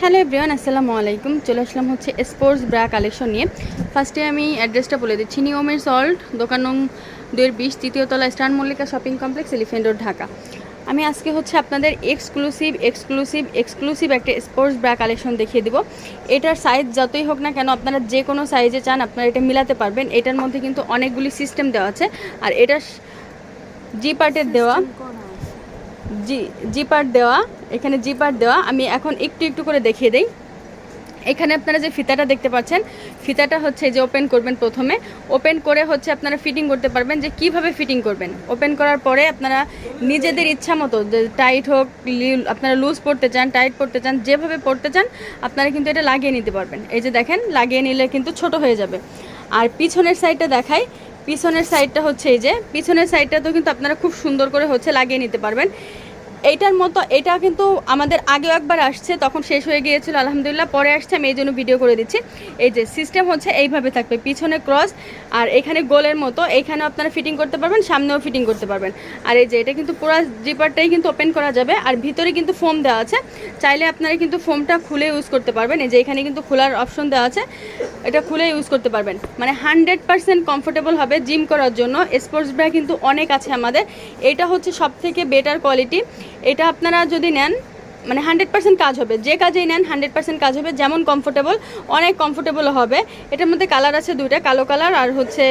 Hello everyone আসসালামু আলাইকুম। চলে আসলাম হচ্ছে স্পোর্টস ব্রা কালেকশন নিয়ে। ফার্স্টে আমি অ্যাড্রেসটা বলে দিচ্ছি। নিয়মের সল্ট দোকান নং দুয়ের বিশ তৃতীয়তলা star Mallika shopping complex elephant road Dhaka. আমি আজকে হচ্ছে আপনাদের এক্সক্লুসিভ এক্সক্লুসিভ এক্সক্লুসিভ একটা স্পোর্টস ব্রা কালেকশন দেখিয়ে দিব। এটার সাইজ যতই হোক না কেন আপনারা যে কোনো সাইজে চান আপনারা এটা মিলাতে পারবেন। এটার মধ্যে কিন্তু অনেকগুলি সিস্টেম দেওয়া আছে। আর এটা জি পার্টের দেওয়া জি জি পার্ট দেওয়া এখানে জিপার দেওয়া। আমি এখন একটু একটু করে দেখিয়ে দিই। এখানে আপনারা যে ফিতাটা দেখতে পাচ্ছেন, ফিতাটা হচ্ছে যে ওপেন করবেন প্রথমে। ওপেন করে হচ্ছে আপনারা ফিটিং করতে পারবেন যে কীভাবে ফিটিং করবেন। ওপেন করার পরে আপনারা নিজেদের ইচ্ছা মতো, যে টাইট হোক আপনারা লুজ পড়তে চান টাইট পড়তে চান, যেভাবে পড়তে চান, আপনারা কিন্তু এটা লাগিয়ে নিতে পারবেন। এই যে দেখেন, লাগিয়ে নিলে কিন্তু ছোট হয়ে যাবে। আর পিছনের সাইডটা দেখাই। পিছনের সাইডটা হচ্ছে এই যে, পিছনের সাইডটা তো কিন্তু আপনারা খুব সুন্দর করে হচ্ছে লাগিয়ে নিতে পারবেন। এইটার মতো, এটা কিন্তু আমাদের আগেও একবার আসছে, তখন শেষ হয়ে গিয়েছিল, আলহামদুলিল্লাহ, পরে আসছে, আমি এই জন্য ভিডিও করে দিচ্ছি। এই যে সিস্টেম হচ্ছে এইভাবে থাকবে, পিছনে ক্রস আর এখানে গোলের মতো এইখানে আপনারা ফিটিং করতে পারবেন, সামনেও ফিটিং করতে পারবেন। আর এই যে এটা কিন্তু পুরো জিপারটাই কিন্তু ওপেন করা যাবে, আর ভিতরে কিন্তু ফোম দেওয়া আছে। চাইলে আপনারা কিন্তু ফোমটা খুলে ইউজ করতে পারবেন, এই যে এখানে কিন্তু খোলার অপশন দেওয়া আছে, এটা খুলে ইউজ করতে পারবেন। মানে হান্ড্রেড পার্সেন্ট কমফোর্টেবল হবে জিম করার জন্য স্পোর্টস ব্রা কিন্তু অনেক আছে আমাদের। এটা হচ্ছে সব থেকে বেটার কোয়ালিটি এটা আপনারা যদি নেন মানে হান্ড্রেড পার্সেন্ট কাজ হবে। যে কাজেই নেন হান্ড্রেড পার্সেন্ট কাজ হবে। যেমন কমফোর্টেবল অনেক কমফোর্টেবল হবে। এটার মধ্যে কালার আছে দুইটা, কালো কালার আর হচ্ছে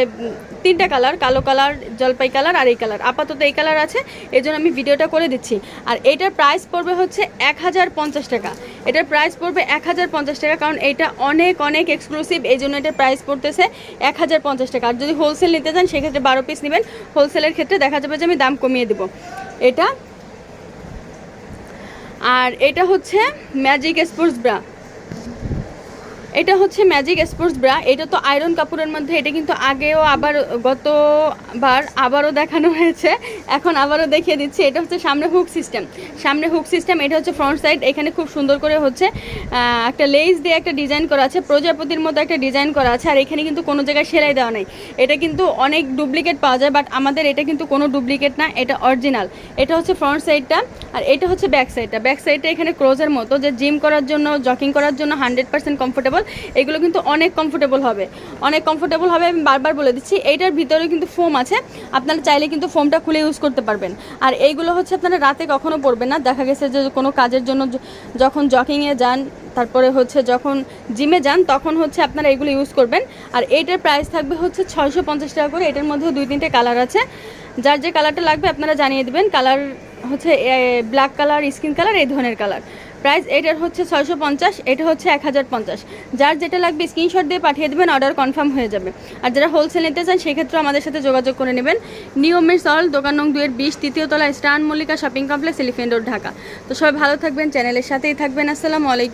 তিনটা কালার কালো কালার জলপাই কালার আর এই কালার আপাতত এই কালার আছে এই জন্য আমি ভিডিওটা করে দিচ্ছি। আর এইটার প্রাইস পড়বে হচ্ছে এক হাজার পঞ্চাশ টাকা। এটার প্রাইস পড়বে এক হাজার পঞ্চাশ টাকা, কারণ এটা অনেক অনেক এক্সক্লুসিভ এই জন্য এটার প্রাইস পড়তেছে এক হাজার পঞ্চাশ টাকা। আর যদি হোলসেল নিতে চান, সেক্ষেত্রে বারো পিস নেবেন। হোলসেলের ক্ষেত্রে দেখা যাবে যে আমি দাম কমিয়ে দেবো। এটা আর এটা হচ্ছে ম্যাজিক স্পোর্টস ব্রা এটা হচ্ছে ম্যাজিক স্পোর্টস ব্রা এটা তো আয়রন কাপড়ের মধ্যে, এটা কিন্তু আগেও আবার গতবার আবারও দেখানো হয়েছে, এখন আবারও দেখিয়ে দিচ্ছি, এটা হচ্ছে সামনে হুক সিস্টেম সামনে হুক সিস্টেম এটা হচ্ছে ফ্রন্ট সাইড এখানে খুব সুন্দর করে হচ্ছে একটা লেস দিয়ে একটা ডিজাইন করা আছে, প্রজাপতির মতো একটা ডিজাইন করা আছে, আর এখানে কিন্তু কোনো জায়গায় সেলাই দেওয়া নেই, এটা কিন্তু অনেক ডুপ্লিকেট পাওয়া যায় বাট আমাদের এটা কিন্তু কোনো ডুপ্লিকেট না, এটা অরিজিনাল এটা হচ্ছে ফ্রন্ট সাইডটা আর এটা হচ্ছে ব্যাক সাইডটা ব্যাক সাইডটা এখানে ক্রোজের মতো, যে জিম করার জন্য জকিং করার জন্য হান্ড্রেড পার্সেন্ট কমফোর্টেবল এগুলো কিন্তু অনেক কমফোর্টেবল হবে। অনেক কমফোর্টেবল হবে, আমি বারবার বলে দিচ্ছি, এইটার ভিতরে কিন্তু ফোম আছে। আপনারা চাইলে কিন্তু ফোমটা খুলে ইউজ করতে পারবেন। আর এইগুলো হচ্ছে আপনারা রাতে কখনো পরবেন না। দেখা গেছে যে কোনো কাজের জন্য যখন জকিংয়ে যান, তারপরে হচ্ছে যখন জিমে যান, তখন হচ্ছে আপনারা এগুলো ইউজ করবেন। আর এইটার প্রাইস থাকবে হচ্ছে ছয়শো পঞ্চাশ টাকা করে। এটার মধ্যেও দুই তিনটে কালার আছে। যার যে কালারটা লাগবে, আপনারা জানিয়ে দেবেন। কালার হচ্ছে ব্ল্যাক কালার স্কিন কালার এই ধরনের কালার প্রাইস এটার হচ্ছে ছয়শো পঞ্চাশ, এটা হচ্ছে এক হাজার পঞ্চাশ। যার যেটা লাগবে স্ক্রিনশট দিয়ে পাঠিয়ে দেবেন অর্ডার কনফার্ম হয়ে যাবে। আর যারা হোলসেল নিতে চান, সেক্ষেত্রেও আমাদের সাথে যোগাযোগ করে নেবেন। নিয়মের সল দোকান নং দুয়ের বিশ, তৃতীয় তলা star Mallika shopping complex elephant road, Dhaka. তো সবাই ভালো থাকবেন চ্যানেলের সাথেই থাকবেন। আসসালামু আলাইকুম।